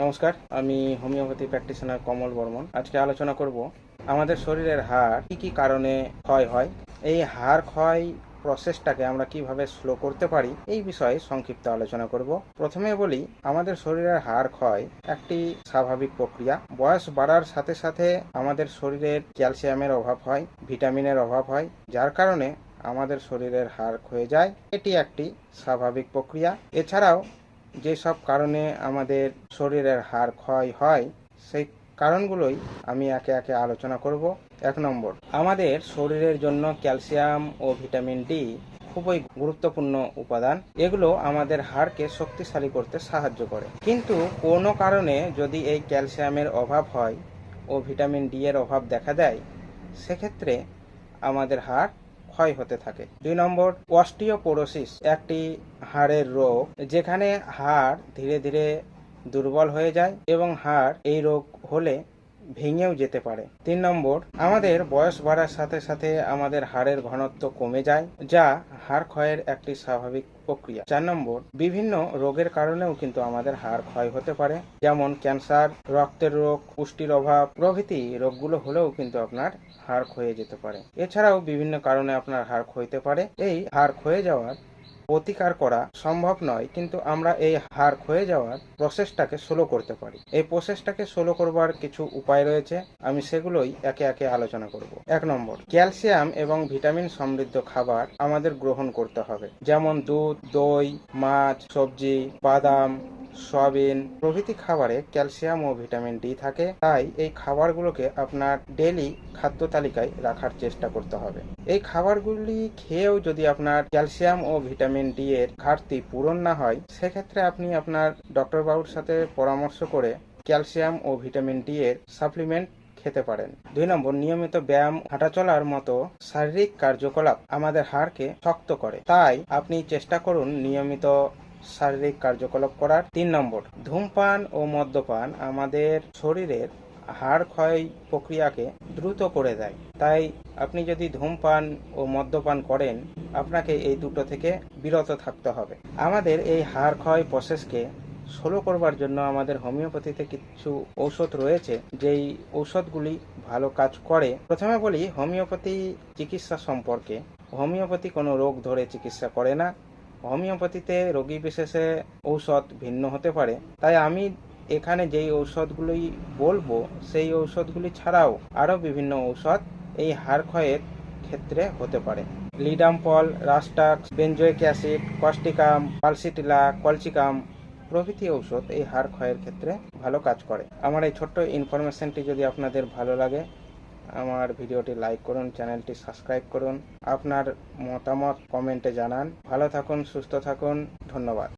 নমস্কার, আমি homeopathy practitioner কমল বর্মন। আজকে আলোচনা করব আমাদের শরীরের হাড় কি কি কারণে ক্ষয় হয়, এই হাড় ক্ষয় প্রসেসটাকে আমরা কীভাবে স্লো করতে পারি, এই বিষয়ে সংক্ষিপ্ত আলোচনা করব। প্রথমে বলি, আমাদের শরীরের হাড় ক্ষয় একটি স্বাভাবিক প্রক্রিয়া। বয়স বাড়ার সাথে সাথে আমাদের শরীরের ক্যালসিয়ামের অভাব হয়, ভিটামিনের অভাব হয়, যার কারণে আমাদের শরীরের হাড় ক্ষয়ে যায়। এটি একটি স্বাভাবিক প্রক্রিয়া। এছাড়াও যেসব কারণে আমাদের শরীরের হাড় ক্ষয় হয়, সেই কারণগুলোই আমি একে একে আলোচনা করব। এক নম্বর, আমাদের শরীরের জন্য ক্যালসিয়াম ও ভিটামিন ডি খুবই গুরুত্বপূর্ণ উপাদান। এগুলো আমাদের হাড়কে শক্তিশালী করতে সাহায্য করে। কিন্তু কোনো কারণে যদি এই ক্যালসিয়ামের অভাব হয় ও ভিটামিন ডি এর অভাব দেখা দেয়, সেক্ষেত্রে আমাদের হাড় ক্ষয় হতে থাকে। দুই নম্বর, অস্টিওপোরোসিস একটি হাড়ের রোগ, যেখানে হাড় ধীরে ধীরে দুর্বল হয়ে যায় এবং হাড় এই রোগ হলে ভেঙেও যেতে পারে। তিন নম্বর, আমাদের বয়স বাড়ার সাথে সাথে আমাদের হাড়ের ঘনত্ব কমে যায়, যা হাড় ক্ষয়ের একটি স্বাভাবিক প্রক্রিয়া। চার নম্বর, বিভিন্ন রোগের কারণেও কিন্তু আমাদের হাড় ক্ষয় হতে পারে, যেমন ক্যান্সার, রক্তের রোগ, পুষ্টির অভাব, প্রভৃতি রোগগুলো হলেও কিন্তু আপনার হাড় ক্ষয়ে যেতে পারে। এছাড়াও বিভিন্ন কারণে আপনার হাড় ক্ষয়তে পারে। এই হাড় ক্ষয়ে যাওয়ার প্রতিকার করা সম্ভব নয়, কিন্তু আমরা এই হার ক্ষয়ে যাওয়ার প্রসেসটাকে স্লো করতে পারি। এই প্রসেসটাকে স্লো করবার কিছু উপায় রয়েছে, আমি সেগুলোই একে একে আলোচনা করব। এক নম্বর, ক্যালসিয়াম এবং ভিটামিন সমৃদ্ধ খাবার আমাদের গ্রহণ করতে হবে। যেমন দুধ, দই, মাছ, সবজি, বাদাম সয়াবিন প্রভৃতি খাবারে ক্যালসিয়াম ও ভিটামিন ডি থাকে। তাই এই খাবারগুলোকে আপনার ডেলি খাদ্য তালিকায় রাখার চেষ্টা করতে হবে। এই খাবারগুলি খেয়েও যদি আপনার ক্যালসিয়াম ও ভিটামিন ডি এর ঘাটতি পূরণ না হয়, সেক্ষেত্রে আপনি আপনার ডক্টর বাবুর সাথে পরামর্শ করে ক্যালসিয়াম ও ভিটামিন ডি এর সাপ্লিমেন্ট খেতে পারেন। দুই নম্বর, নিয়মিত ব্যায়াম হাঁটাচলার মতো শারীরিক কার্যকলাপ আমাদের হাড়কে শক্ত করে। তাই আপনি চেষ্টা করুন নিয়মিত শারীরিক কার্যকলাপ করার তিন নম্বর, ধূমপান ও মদ্যপান আমাদের শরীরের হাড় ক্ষয় প্রক্রিয়াকে দ্রুত করে দেয়। তাই আপনি যদি ধূমপান ও মদ্যপান করেন, আপনাকে এই দুটো থেকে বিরত থাকতে হবে। আমাদের এই হাড় ক্ষয় প্রসেসকে স্লো করবার জন্য আমাদের হোমিওপ্যাথিতে কিছু ঔষধ রয়েছে, যেই ঔষধগুলি ভালো কাজ করে। প্রথমে বলি, হোমিওপ্যাথি চিকিৎসা সম্পর্কে। হোমিওপ্যাথি কোনো রোগ ধরে চিকিৎসা করে না। হোমিওপ্যাথিতে রোগী বিশেষে ঔষধ ভিন্ন হতে পারে। তাই আমি এখানে যেই ঔষধগুলি বলব, সেই ঔষধগুলি ছাড়াও আরও বিভিন্ন ঔষধ এই হাড় ক্ষয়ের ক্ষেত্রে হতে পারে। Ledum pal rhus tox benzoic acid causticum pulsatilla colchicum প্রভৃতি ঔষধ এই হাড় ক্ষয়ের ক্ষেত্রে ভালো কাজ করে। আমার এই ছোট্ট ইনফরমেশনটি যদি আপনাদের ভালো লাগে আমার ভিডিওটি লাইক করুন, চ্যানেলটি সাবস্ক্রাইব করুন। আপনার মতামত কমেন্টে জানান। ভালো থাকুন, সুস্থ থাকুন। ধন্যবাদ।